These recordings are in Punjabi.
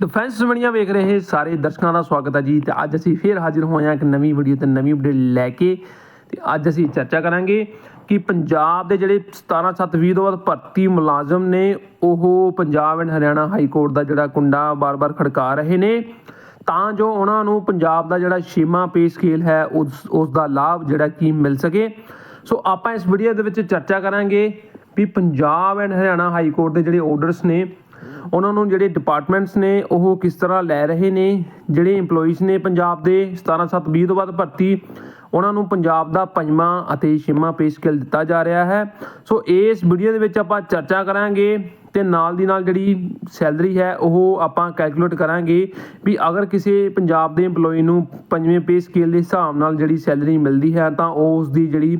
ਡਿਫੈਂਸ ਬਣੀਆਂ ਵੇਖ ਰਹੇ ਸਾਰੇ ਦਰਸ਼ਕਾਂ ਦਾ ਸਵਾਗਤ ਹੈ ਜੀ ਤੇ ਅੱਜ ਅਸੀਂ ਫੇਰ ਹਾਜ਼ਰ ਹੋਏ ਹਾਂ ਇੱਕ ਨਵੀਂ ਵੀਡੀਓ ਤੇ ਨਵੀਂ ਅਪਡੇਟ ਲੈ ਕੇ ਤੇ ਅੱਜ ਅਸੀਂ ਚਰਚਾ ਕਰਾਂਗੇ ਕਿ ਪੰਜਾਬ ਦੇ ਜਿਹੜੇ 17720 ਤੋਂ ਬਾਅਦ ਭਰਤੀ ਮੁਲਾਜ਼ਮ ਨੇ, ਉਹ Punjab and Haryana high court ਦਾ ਜਿਹੜਾ ਕੁੰਡਾ ਬਾਰ-ਬਾਰ ਖੜਕਾ ਰਹੇ ਨੇ। ਤਾਂ ਜੋ ਉਹਨਾਂ ਨੂੰ ਪੰਜਾਬ ਦਾ ਜਿਹੜਾ ਛੇਵਾਂ ਪੇ ਸਕੇਲ ਹੈ, ਉਸ ਉਸ ਦਾ ਲਾਭ ਜਿਹੜਾ ਕੀ ਮਿਲ ਸਕੇ। ਸੋ ਆਪਾਂ ਇਸ ਵੀਡੀਓ ਦੇ ਵਿੱਚ ਚਰਚਾ ਕਰਾਂਗੇ ਵੀ Punjab and Haryana high court ਦੇ ਜਿਹੜੇ ਆਰਡਰਸ ਨੇ ਉਹਨਾਂ ਨੂੰ ਜਿਹੜੇ ਡਿਪਾਰਟਮੈਂਟਸ ਨੇ, ਉਹ ਕਿਸ ਤਰ੍ਹਾਂ ਲੈ ਰਹੇ ਨੇ, ਜਿਹੜੇ EMPLOYEES ਨੇ ਪੰਜਾਬ ਦੇ 17720 ਤੋਂ ਬਾਅਦ ਭਰਤੀ, ਉਹਨਾਂ ਨੂੰ ਪੰਜਾਬ ਦਾ ਪੰਜਵਾਂ ਅਤੇ ਛੇਵਾਂ ਪੇ ਸਕੇਲ ਦਿੱਤਾ ਜਾ ਰਿਹਾ ਹੈ। ਸੋ ਇਸ ਵੀਡੀਓ ਦੇ ਵਿੱਚ ਆਪਾਂ ਚਰਚਾ ਕਰਾਂਗੇ ਤੇ ਨਾਲ ਦੀ ਨਾਲ ਜਿਹੜੀ ਸੈਲਰੀ ਹੈ, ਉਹ ਆਪਾਂ ਕੈਲਕੂਲੇਟ ਕਰਾਂਗੇ ਵੀ ਅਗਰ ਕਿਸੇ ਪੰਜਾਬ ਦੇ EMPLOYEE ਨੂੰ ਪੰਜਵੇਂ ਪੇ ਸਕੇਲ ਦੇ ਹਿਸਾਬ ਨਾਲ ਜਿਹੜੀ ਸੈਲਰੀ ਮਿਲਦੀ ਹੈ, ਤਾਂ ਉਸ ਦੀ ਜਿਹੜੀ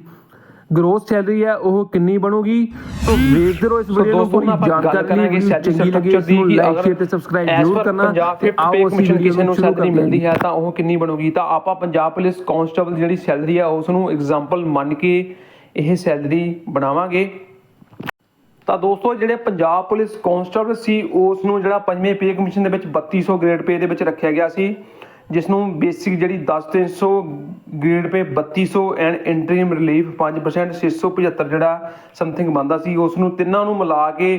ਗਰੋਥ ਸੈਲਰੀ ਹੈ ਉਹ ਕਿੰਨੀ ਬਣੂਗੀ? ਸੋ ਵੇਖਦੇ ਰਹੋ ਇਸ ਵੀਡੀਓ ਨੂੰ ਪੂਰੀ ਜਾਣਕਾਰੀ ਲਈ ਚੰਗੀ ਲੱਗੇ ਇਸ ਨੂੰ ਲਾਈਕ ਸ਼ੇਅਰ ਤੇ ਸਬਸਕ੍ਰਾਈਬ ਜ਼ਰੂਰ ਕਰਨਾ। ਤੇ ਆਓ ਅਸੀਂ ਕਿਸੇ ਨੂੰ ਸੈਲਰੀ ਮਿਲਦੀ ਹੈ ਤਾਂ ਉਹ ਕਿੰਨੀ ਬਣੂਗੀ? ਤਾਂ ਆਪਾਂ ਪੰਜਾਬ ਪੁਲਿਸ ਕਾਂਸਟੇਬਲ ਦੀ ਜਿਹੜੀ ਸੈਲਰੀ ਹੈ ਉਸ ਨੂੰ ਐਗਜ਼ਾਮਪਲ ਮੰਨ ਕੇ ਇਹ ਸੈਲਰੀ ਬਣਾਵਾਂਗੇ। ਤਾਂ ਦੋਸਤੋ ਜਿਹੜੇ ਪੰਜਾਬ ਪੁਲਿਸ ਕਾਂਸਟੇਬਲ ਸੀ ਉਸ ਨੂੰ ਜਿਹੜਾ ਪੰਜਵੇਂ ਪੇ ਕਮਿਸ਼ਨ ਦੇ ਵਿੱਚ 3200 ਗ੍ਰੇਡ ਪੇ ਦੇ ਵਿੱਚ ਰੱਖਿਆ ਗਿਆ ਸੀ। ਜਿਸ ਨੂੰ ਬੇਸਿਕ ਜਿਹੜੀ 10300 grade pay 3200 and interim relief 5% 675 ਜਿਹੜਾ ਸਮਥਿੰਗ ਬੰਦਾ ਸੀ ਉਸ ਨੂੰ ਤਿੰਨਾਂ ਨੂੰ ਮਿਲਾ ਕੇ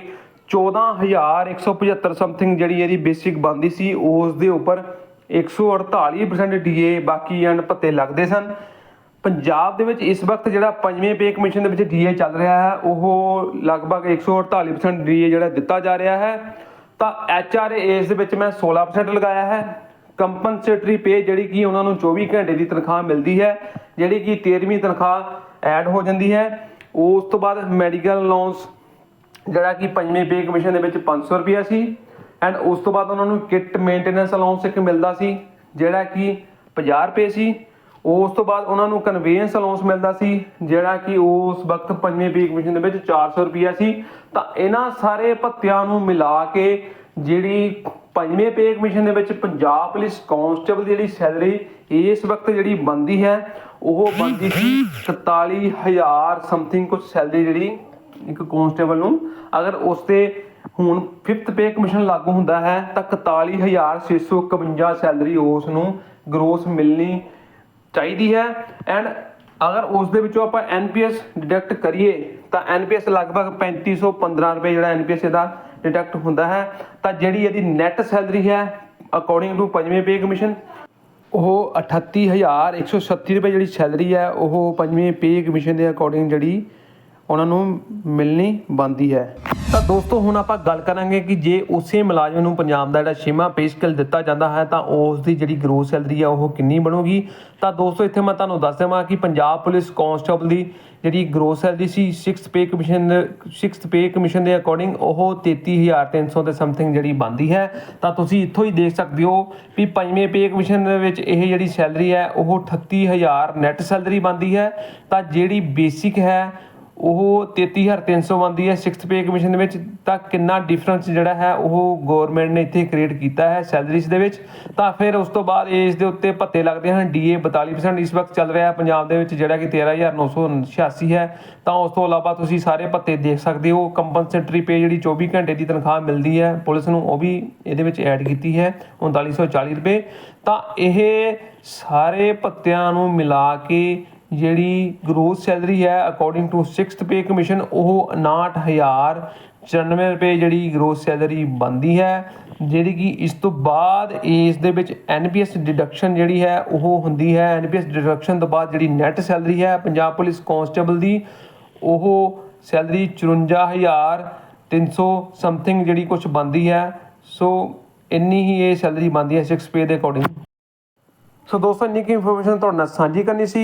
14175 ਸਮਥਿੰਗ ਜਿਹੜੀ ਇਹਦੀ ਬੇਸਿਕ ਬੰਦੀ ਸੀ ਉਸ ਦੇ ਉੱਪਰ 148% ਡੀਏ ਬਾਕੀ ਐਂਡ ਪੱਤੇ ਲੱਗਦੇ ਸਨ। ਪੰਜਾਬ ਦੇ ਵਿੱਚ ਇਸ ਵਕਤ ਜਿਹੜਾ ਪੰਜਵੇਂ ਪੇ ਕਮਿਸ਼ਨ ਦੇ ਵਿੱਚ ਡੀਏ ਚੱਲ ਰਿਹਾ ਹੈ, ਉਹ ਲਗਭਗ 148% ਡੀਏ ਜਿਹੜਾ ਦਿੱਤਾ ਜਾ ਰਿਹਾ ਹੈ। ਤਾਂ ਐਚਆਰਏ ਇਸ ਦੇ ਵਿੱਚ ਮੈਂ 16% ਲਗਾਇਆ ਹੈ। ਕੰਪਨਸੇਟਰੀ ਪੇ ਜਿਹੜੀ ਕਿ ਉਹਨਾਂ ਨੂੰ 24 ਘੰਟੇ ਦੀ ਤਨਖਾਹ ਮਿਲਦੀ ਹੈ, ਜਿਹੜੀ ਕਿ 13ਵੀਂ ਤਨਖਾਹ ਐਡ ਹੋ ਜਾਂਦੀ ਹੈ। ਉਸ ਤੋਂ ਬਾਅਦ ਮੈਡੀਕਲ ਅਲਾਉਂਸ ਜਿਹੜਾ ਕਿ ਪੰਜਵੇਂ ਪੇ ਕਮਿਸ਼ਨ ਦੇ ਵਿੱਚ 500 ਰੁਪਿਆ ਸੀ। ਐਂਡ ਉਸ ਤੋਂ ਬਾਅਦ ਉਹਨਾਂ ਨੂੰ ਕਿਟ ਮੇਨਟੇਨੈਂਸ ਅਲਾਉਂਸ ਇੱਕ ਮਿਲਦਾ ਸੀ, ਜਿਹੜਾ ਕਿ 50 ਰੁਪਏ ਸੀ। ਉਸ ਤੋਂ ਬਾਅਦ ਉਹਨਾਂ ਨੂੰ ਕਨਵੇਂਸ ਅਲਾਉਂਸ ਮਿਲਦਾ ਸੀ, ਜਿਹੜਾ ਕਿ ਉਸ ਵਕਤ ਪੰਜਵੇਂ ਪੇ ਕਮਿਸ਼ਨ ਦੇ ਵਿੱਚ 400 ਰੁਪਿਆ ਸੀ। ਤਾਂ ਇਹਨਾਂ ਸਾਰੇ ਭੱਤਿਆਂ ਨੂੰ ਮਿਲਾ ਕੇ ਜਿਹੜੀ ਪੰਜਵੇਂ ਪੇ ਕਮਿਸ਼ਨ ਦੇ ਵਿੱਚ ਪੰਜਾਬ ਪੁਲਿਸ ਕਾਂਸਟੇਬਲ ਦੀ ਜਿਹੜੀ ਸੈਲਰੀ ਇਸ ਵਕਤ ਜਿਹੜੀ ਬੰਦੀ ਹੈ, ਉਹ ਬੰਦੀ ਸੀ 47000 ਸਮਥਿੰਗ ਕੁਝ ਸੈਲਰੀ ਜਿਹੜੀ ਇੱਕ ਕਾਂਸਟੇਬਲ ਨੂੰ। ਅਗਰ ਉਸ ਤੇ ਹੁਣ 5th ਪੇ ਕਮਿਸ਼ਨ ਲਾਗੂ ਹੁੰਦਾ ਹੈ, ਤਾਂ 41651 ਸੈਲਰੀ ਉਸ ਨੂੰ ਗਰੋਸ ਮਿਲਣੀ ਚਾਹੀਦੀ ਹੈ। ਐਂਡ ਅਗਰ ਉਸ ਦੇ ਵਿੱਚੋਂ ਆਪਾਂ ਐਨਪੀਐਸ ਡਿਡਕਟ ਕਰੀਏ, ਤਾਂ ਐਨਪੀਐਸ ਲਗਭਗ 3515 ਰੁਪਏ ਜਿਹੜਾ ਐਨਪੀਐਸ ਇਹਦਾ ਡਿਡਕਟ ਹੁੰਦਾ ਹੈ। ਤਾਂ ਜਿਹੜੀ ਇਹਦੀ ਨੈਟ ਸੈਲਰੀ ਹੈ ਅਕੋਰਡਿੰਗ ਟੂ ਪੰਜਵੇਂ ਪੇ ਕਮਿਸ਼ਨ ਉਹ 38137 ਰੁਪਏ ਜਿਹੜੀ ਸੈਲਰੀ ਹੈ, ਉਹ ਪੰਜਵੇਂ ਪੇ ਕਮਿਸ਼ਨ ਦੇ ਅਕੋਰਡਿੰਗ ਜਿਹੜੀ ਉਹਨਾਂ ਨੂੰ ਮਿਲਣੀ ਬੰਦੀ ਹੈ। ਤਾਂ ਦੋਸਤੋ, ਹੁਣ ਆਪਾਂ ਗੱਲ ਕਰਾਂਗੇ ਕਿ ਜੇ ਉਸੇ ਮੁਲਾਜ਼ਮ ਨੂੰ ਪੰਜਾਬ ਦਾ ਜਿਹੜਾ ਛੇਵਾਂ ਪੇ ਸਕੇਲ ਦਿੱਤਾ ਜਾਂਦਾ ਹੈ, ਤਾਂ ਉਸ ਦੀ ਜਿਹੜੀ ਗਰੋਥ ਸੈਲਰੀ ਹੈ ਉਹ ਕਿੰਨੀ ਬਣੂਗੀ? ਤਾਂ ਦੋਸਤੋ, ਇੱਥੇ ਮੈਂ ਤੁਹਾਨੂੰ ਦੱਸ ਦੇਵਾਂ ਕਿ ਪੰਜਾਬ ਪੁਲਿਸ ਕਾਂਸਟੇਬਲ ਦੀ ਜਿਹੜੀ ਗਰੋਥ ਸੈਲਰੀ ਸੀ 6th pay commission 6th pay commission ਦੇ ਅਕੋਰਡਿੰਗ ਉਹ 33300 ਦੇ ਸਮਥਿੰਗ ਜਿਹੜੀ ਬਣਦੀ ਹੈ। ਤਾਂ ਤੁਸੀਂ ਇੱਥੋਂ ਹੀ ਦੇਖ ਸਕਦੇ ਹੋ ਵੀ ਪੰਜਵੇਂ ਪੇ ਕਮਿਸ਼ਨ ਦੇ ਵਿੱਚ ਇਹ ਜਿਹੜੀ ਸੈਲਰੀ ਹੈ, ਉਹ 38000 ਨੈਟ ਸੈਲਰੀ ਬਣਦੀ ਹੈ। ਤਾਂ ਜਿਹੜੀ ਬੇਸਿਕ ਹੈ ਉਹ 33300 ਬਣਦੀ ਹੈ। 6th ਪੇ ਕਮਿਸ਼ਨ ਦੇ ਵਿੱਚ ਤਾਂ ਕਿੰਨਾ ਡਿਫਰੈਂਸ ਜਿਹੜਾ ਹੈ, ਉਹ ਗਵਰਨਮੈਂਟ ਨੇ ਇੱਥੇ ਕ੍ਰੀਏਟ ਕੀਤਾ ਹੈ ਸੈਲਰੀਜ਼ ਦੇ ਵਿੱਚ। ਤਾਂ ਫਿਰ ਉਸ ਤੋਂ ਬਾਅਦ ਏਜ ਦੇ ਉੱਤੇ ਭੱਤੇ ਲੱਗਦੇ ਹਨ। ਡੀਏ 42% ਇਸ ਵਕਤ ਚੱਲ ਰਿਹਾ ਹੈ। ਪੰਜਾਬ ਦੇ ਵਿੱਚ ਜਿਹੜਾ ਕਿ 13986 ਹੈ। ਤਾਂ ਉਸ ਤੋਂ ਇਲਾਵਾ ਤੁਸੀਂ ਸਾਰੇ ਭੱਤੇ ਦੇਖ ਸਕਦੇ ਹੋ ਕੰਪਨਸੇਟਰੀ ਪੇ ਜਿਹੜੀ 24 ਘੰਟੇ ਦੀ ਤਨਖਾਹ ਮਿਲਦੀ ਹੈ, ਪੁਲਿਸ ਨੂੰ ਉਹ ਵੀ ਇਹਦੇ ਵਿੱਚ ਐਡ ਕੀਤੀ ਹੈ 3940 ਰੁਪਏ। ਤਾਂ ਇਹ ਸਾਰੇ ਭੱਤਿਆਂ ਨੂੰ ਮਿਲਾ ਕੇ ਜਿਹੜੀ ਗਰੋਥ ਸੈਲਰੀ ਹੈ according to 6th pay commission ਉਹ 59094 ਰੁਪਏ ਜਿਹੜੀ ਗਰੋਥ ਸੈਲਰੀ ਬਣਦੀ ਹੈ, ਜਿਹੜੀ ਕਿ ਇਸ ਤੋਂ ਬਾਅਦ ਇਸ ਦੇ ਵਿੱਚ ਐਨਪੀਐਸ ਡਿਡਕਸ਼ਨ ਜਿਹੜੀ ਹੈ, ਉਹ ਹੁੰਦੀ ਹੈ। ਐਨਪੀਐਸ ਡਿਡਕਸ਼ਨ ਤੋਂ ਬਾਅਦ ਜਿਹੜੀ ਨੈਟ ਸੈਲਰੀ ਹੈ, ਪੰਜਾਬ ਪੁਲਿਸ ਕਾਂਸਟੇਬਲ ਦੀ, ਉਹ ਸੈਲਰੀ 54300 ਸਮਥਿੰਗ ਜਿਹੜੀ ਕੁਝ ਬਣਦੀ ਹੈ। ਸੋ ਇੰਨੀ ਹੀ ਇਹ ਸੈਲਰੀ ਬਣਦੀ ਹੈ 6 ਪੇ ਦੇ ਅਕੋਰਡਿੰਗ ਸੋ ਦੋਸਤੋ, ਇੰਨੀ ਕੀ ਇਨਫੋਰਮੇਸ਼ਨ ਤੁਹਾਡੇ ਨਾਲ ਸਾਂਝੀ ਕਰਨੀ ਸੀ।